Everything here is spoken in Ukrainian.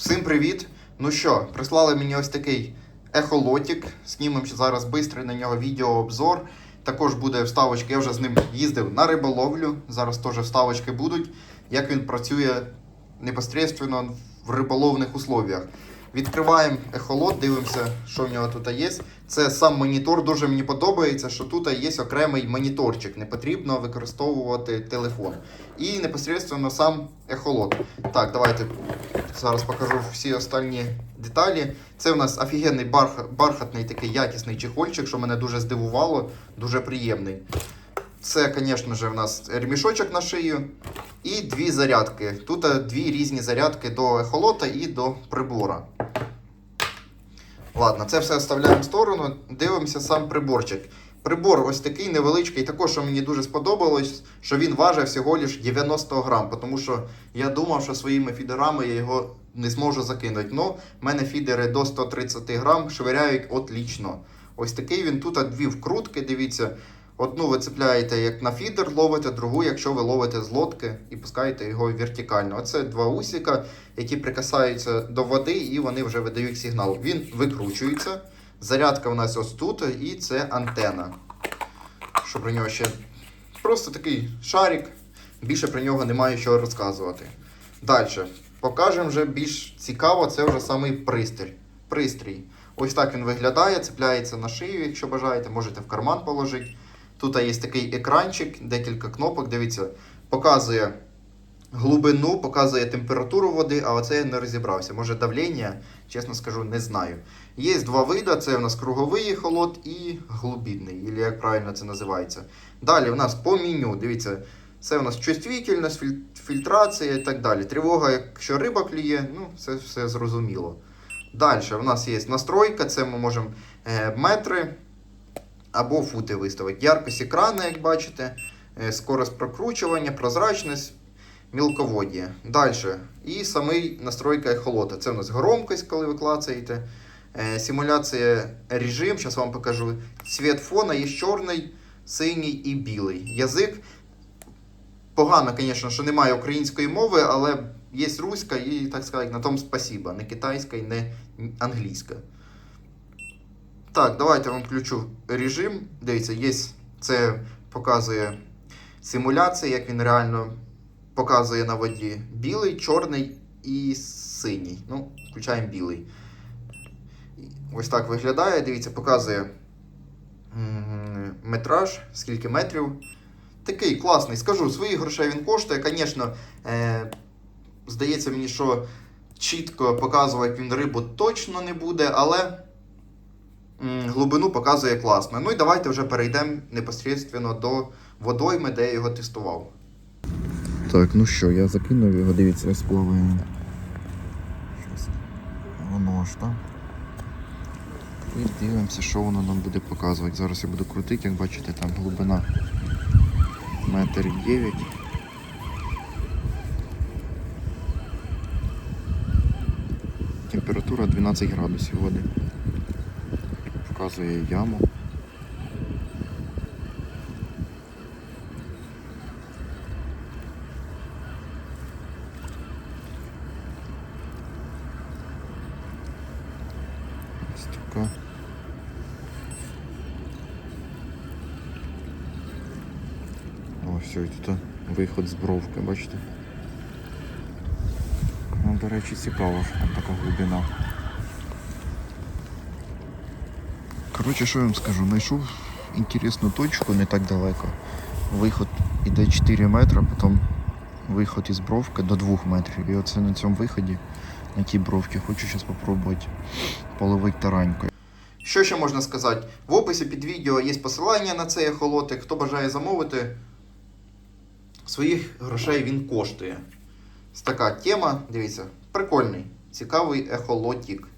Всім привіт! Ну що, прислали мені ось такий ехолотік. Знімемо зараз швидкий на нього відеообзор. Також буде вставочка, я вже з ним їздив на риболовлю. Зараз теж вставочки будуть, як він працює непосредственно в риболовних условіях. Відкриваємо ехолот, дивимося, що в нього тут є. Це сам монітор. Дуже мені подобається, що тут є окремий моніторчик. Не потрібно використовувати телефон. І непосредственно сам ехолот. Так, давайте зараз покажу всі останні деталі. Це у нас офігенний барх... бархатний такий якісний чехольчик, що мене дуже здивувало, дуже приємний. Це, звісно ж, у нас ремішочок на шию і дві зарядки. Тут е, дві різні зарядки до ехолота і до прибора. Ладно, це все оставляємо в сторону. Дивимося сам приборчик. Прибор ось такий невеличкий, також що мені дуже сподобалось, що він важить всього лиш 90 грам, тому що я думав, що своїми фідерами я його не зможу закинути. Ну, в мене фідери до 130 грам швиряють отлічно. Ось такий він тут дві вкрутки, дивіться. Одну ви цепляєте як на фідер, ловите, другу, якщо ви ловите з лодки і пускаєте його вертикально. Оце два усіка, які прикасаються до води, і вони вже видають сигнал. Він викручується. Зарядка у нас ось тут, і це антена. Що про нього ще? Просто такий шарик. Більше про нього немає що розказувати. Далі. Покажемо вже більш цікаво, це вже самий пристрій. пристрій. Ось так він виглядає, цепляється на шию, якщо бажаєте, можете в карман положити. Тут є такий екранчик, декілька кнопок. Дивіться, показує глибину, показує температуру води, а оце я не розібрався. Може давлення, чесно скажу, не знаю. Є два види: це у нас круговий холод і глибинний, або як правильно це називається. Далі у нас по меню, дивіться, це у нас чувствительність, фільтрація і так далі. Тривога, якщо риба клює, ну це все зрозуміло. Далі у нас є настройка, це ми можемо е, метри або фути виставити. Яркость екрану, як бачите, е, скорость прокручування, прозрачність, мілководдя. Далі. І самий настройка ехолота. Це у нас громкость, коли ви клацаєте. Е, Симуляція режим, зараз вам покажу. Цвіт фона є чорний, синій і білий. Язик. Погано, звісно, що немає української мови, але є руська і, так сказати, на тому спасіба. Не китайська і не англійська. Так, давайте я вам включу режим. Дивіться, є, це показує симуляція, як він реально показує на воді. Білий, чорний і синій. Ну, включаємо білий. Ось так виглядає. Дивіться, показує метраж, скільки метрів. Такий класний. Скажу, своїх грошей він коштує. Звісно, е, здається мені, що чітко показувати він рибу точно не буде, але глибину показує класно. Ну і давайте вже перейдемо непосредственно до водойми, де я його тестував. Так, ну що, я закинув його, дивіться, ось плаває. Щас. Воно ж так. І дивимося, що воно нам буде показувати. Зараз я буду крутити, як бачите, там глибина метр дев'ять. Температура 12 градусів води. Вказує яму. Ось така. О, все, і тут виход з бровки, бачите? Ну, до речі, там така глибина. Коротше, що я вам скажу, знайшов інтересну точку не так далеко. Виход іде 4 метри, потім виход із бровки до 2 метрів. І оце на цьому виході, на бровки. хочу зараз спробувати половити таранькою. Що ще можна сказати? В описі під відео є посилання на цей ехолотик. Хто бажає замовити, своїх грошей він коштує. Така тема, дивіться, прикольний, цікавий ехолотик.